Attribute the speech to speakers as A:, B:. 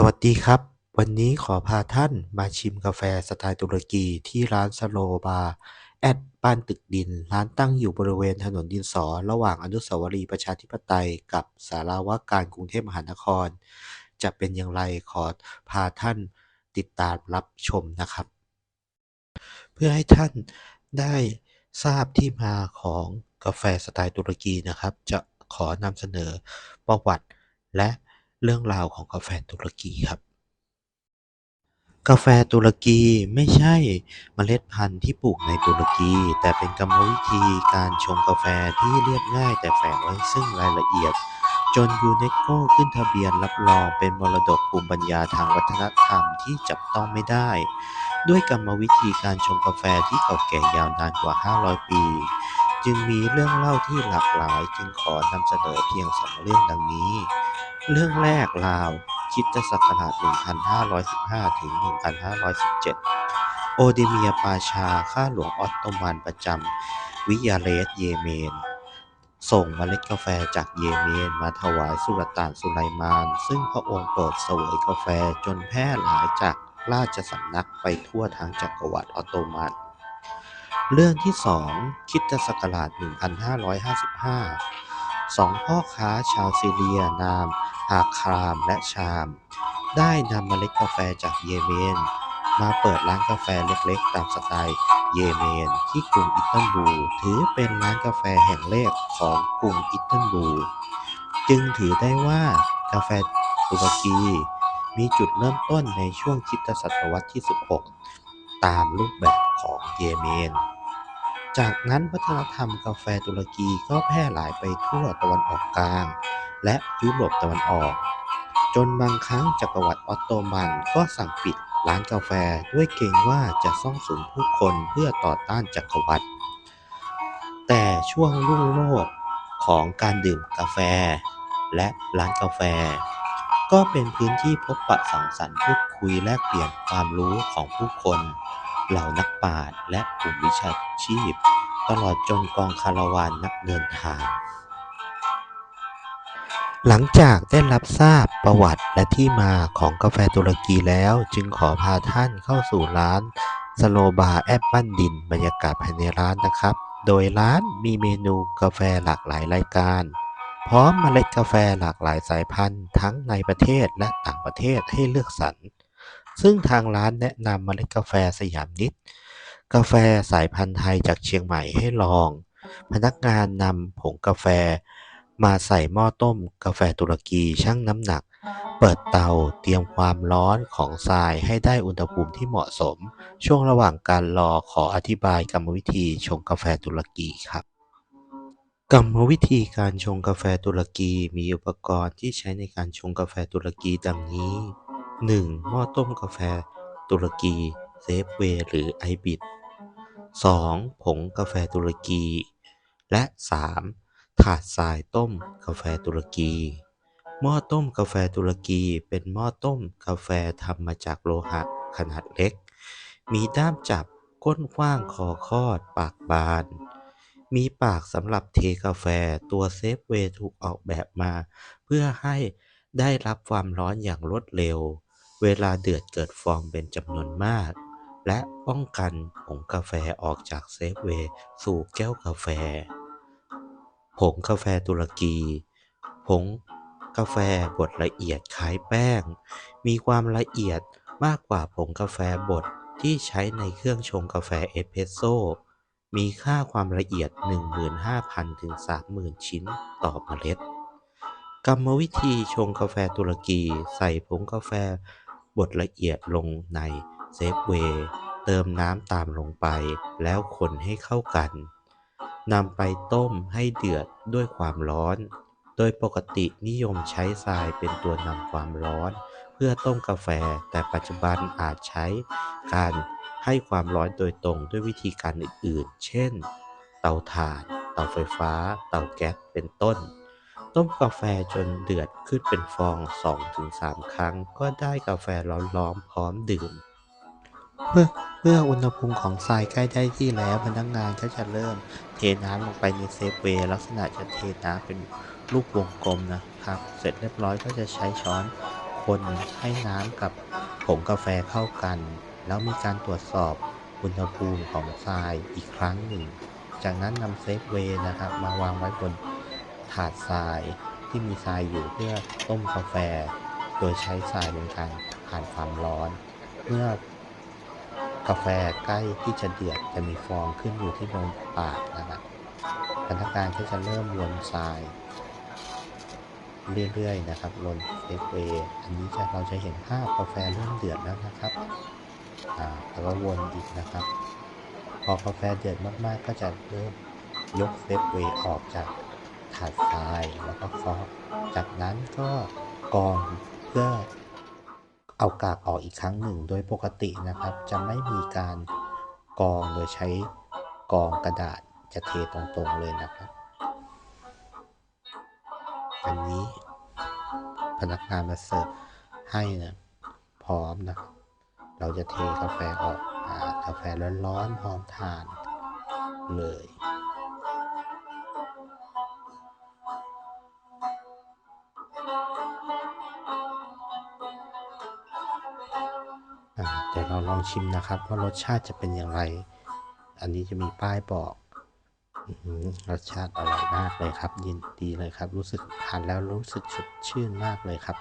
A: สวัสดีครับ วันนี้ขอพาท่านมาชิมกาแฟสไตล์ตุรกีที่ร้านสโลบาร์แอดบ้านตึกดิน ร้านตั้งอยู่บริเวณถนนดินสอ ระหว่างอนุสาวรีย์ประชาธิปไตยกับศาลาวาการกรุงเทพมหานคร จะเป็นอย่างไรขอพาท่านติดตามรับชมนะครับ เพื่อให้ท่านได้ทราบที่มาของกาแฟสไตล์ตุรกีนะครับ จะขอนำเสนอประวัติและ เรื่องราวของกาแฟตุรกีครับ กาแฟตุรกีไม่ใช่เมล็ดพันธุ์ที่ปลูกในตุรกี แต่เป็นกรรมวิธีการชงกาแฟที่เรียบง่ายแต่แฝงไว้ซึ่งรายละเอียด จนยูเนสโกขึ้นทะเบียนรับรองเป็นมรดกภูมิปัญญาทางวัฒนธรรมที่จับต้องไม่ได้ ด้วยกรรมวิธีการชงกาแฟที่เก่าแก่ยาวนานกว่า 500 ปีจึงมีเรื่องเล่าที่หลากหลายจึงขอนำเสนอเพียงสองเรื่องดังนี้ เรื่องแรกราวคริสตศักราช 1515 ถึง 1517 โอดิเมียปาชา ข้าหลวงออตโตมันประจำวิยาเรสเยเมน ส่งเมล็ดกาแฟจากเยเมนมาถวายสุลต่านสุไลมาน ซึ่งพระองค์โปรดเสวยกาแฟจนแพร่หลายจากราชสำนักไปทั่วทั้งจักรวรรดิออตโตมันเรื่องที่สองคริสตศักราช 1555 สองพ่อค้าชาวซีเรียนาม อาครามและชาม ได้นำเมล็ดกาแฟจากเยเมน มาเปิดร้านกาแฟเล็กๆ ตามสไตล์เยเมน ที่กรุงอิสตันบูลถือเป็นร้านกาแฟแห่งแรกของกรุงอิสตันบูลจึงถือได้ว่ากาแฟตุรกีมีจุดเริ่มต้นในช่วงคริสตศตวรรษที่ 16 ตามรูปแบบของเยเมน จากนั้นวัฒนธรรมกาแฟตุรกีก็แพร่หลายไปทั่วตะวันออกกลาง และยุโรปตะวันออก จนบางครั้งจักรวรรดิออตโตมันก็สั่งปิดร้านกาแฟด้วยเกรงว่าจะซ่องสุมผู้คนเพื่อต่อต้านจักรวรรดิแต่ช่วงรุ่งโรจน์ของการดื่มกาแฟ และร้านกาแฟ ก็เป็นพื้นที่พบปะสังสรรค์พูดคุยแลกเปลี่ยนความรู้ของผู้คน เหล่านักปราชญ์และกลุ่มวิชาชีพ ตลอดจนกองคาราวานนักเดินทาง หลังจากได้รับทราบประวัติและที่มาของกาแฟตุรกีแล้วจึงขอพาท่านเข้าสู่ร้านสโลบาร์แอปบ้านดินบรรยากาศภายในร้านนะครับ โดยร้านมีเมนูกาแฟหลากหลายรายการ พร้อมเมล็ดกาแฟหลากหลายสายพันธุ์ทั้งในประเทศและต่างประเทศให้เลือกสรร ซึ่งทางร้านแนะนำเมล็ดกาแฟสยามนิด กาแฟสายพันธุ์ไทยจากเชียงใหม่ให้ลอง พนักงานนำผงกาแฟ มาใส่หม้อต้มกาแฟตุรกีชั่งน้ำหนัก เปิดเตาเตรียมความร้อนของทรายให้ได้อุณหภูมิที่เหมาะสม ช่วงระหว่างการรอขออธิบายกรรมวิธีชงกาแฟตุรกีครับ กรรมวิธีการชงกาแฟตุรกีมีอุปกรณ์ที่ใช้ในการชงกาแฟตุรกีดังนี้ 1. หม้อต้มกาแฟตุรกีเซฟเวย์หรือไอบิด 2. ผงกาแฟตุรกี และ 3. ถาดทรายต้มกาแฟตุรกี หม้อต้มกาแฟตุรกี เป็นหม้อต้มกาแฟทำมาจากโลหะขนาดเล็ก มีด้ามจับก้นกว้างคอคอด ปากบาน มีปากสำหรับเทกาแฟตัวเซฟเวย์ถูกออกแบบมา เพื่อให้ได้รับความร้อนอย่างรวดเร็ว เวลาเดือดเกิดฟองเป็นจำนวนมาก และป้องกันผงกาแฟออกจากเซฟเวย์สู่แก้วกาแฟ ผงกาแฟตุรกี ผงกาแฟบดละเอียดคล้ายแป้ง มีความละเอียดมากกว่าผงกาแฟบดที่ใช้ในเครื่องชงกาแฟเอสเพรสโซ มีค่าความละเอียด 15,000 ถึง 30,000 ชิ้นต่อเมล็ด กรรมวิธีชงกาแฟตุรกีใส่ผงกาแฟบดละเอียดลงในเซฟเวย์เติมน้ำตามลงไปแล้วคนให้เข้ากัน นำไปต้มให้เดือดด้วยความร้อน โดยปกตินิยมใช้ทรายเป็นตัวนำความร้อน เพื่อต้มกาแฟ แต่ปัจจุบันอาจใช้การให้ความร้อนโดยตรงด้วยวิธีการอื่นๆ เช่น เตาถ่าน เตาไฟฟ้า เตาแก๊ส เป็นต้น ต้มกาแฟจนเดือดขึ้นเป็นฟอง 2-3 ครั้ง ก็ได้กาแฟร้อนๆพร้อมดื่ม เมื่อเมื่ออุณหภูมิของทรายใกล้ได้ที่แล้วพนักงานก็จะเริ่มเทน้ำลงไปในเซฟเวย์ลักษณะจะเทน้ำเป็นรูปวงกลมนะครับ เสร็จเรียบร้อยก็จะใช้ช้อนคคนให้น้ำกับผงกาแฟเข้ากัน แล้วมีการตรวจสอบอุณหภูมิของทรายอีกครั้งหนึ่ง จากนั้นนำเซฟเวย์นะครับ มาวางไว้บนถาดทรายที่มีทรายอยู่เพื่อต้มกาแฟ โดยใช้ทรายเป็นการผ่านความร้อน เมื่อ กาแฟใกล้ที่จะเดือดจะมีฟองขึ้นอยู่ที่ตรงปากนะครับพนักงานก็จะเริ่มวนทรายเรื่อยๆนะครับลนเซฟเวอันนี้จะเราจะเห็นภาพกาแฟเริ่มเดือดแล้วนะครับอ่าแล้วก็วนอีกนะครับ พอกาแฟเดือดมากๆ ก็จะเริ่มยกเซฟเวออกจากถาดทรายแล้วก็เคาะจากนั้นก็กรองเพื่อ เอากากออกอีกครั้งหนึ่ง โดยปกตินะครับ จะไม่มีการกองโดยใช้กองกระดาษจะเทตรงๆเลยนะครับ อันนี้พนักงานมาเสิร์ฟให้นะพร้อมนะครับ เราจะเทกาแฟออกอกาแฟร้อนๆพร้อมทานเลย ดี๋ยวเราลองชิมนะครับว่ารสชาติจะเป็นอย่างไร อันนี้จะมีป้ายบอกรสชาติอร่อยมากเลยครับยินดีเลยครับ รู้สึกทานแล้วรู้สึกสดชื่นมากเลยครับ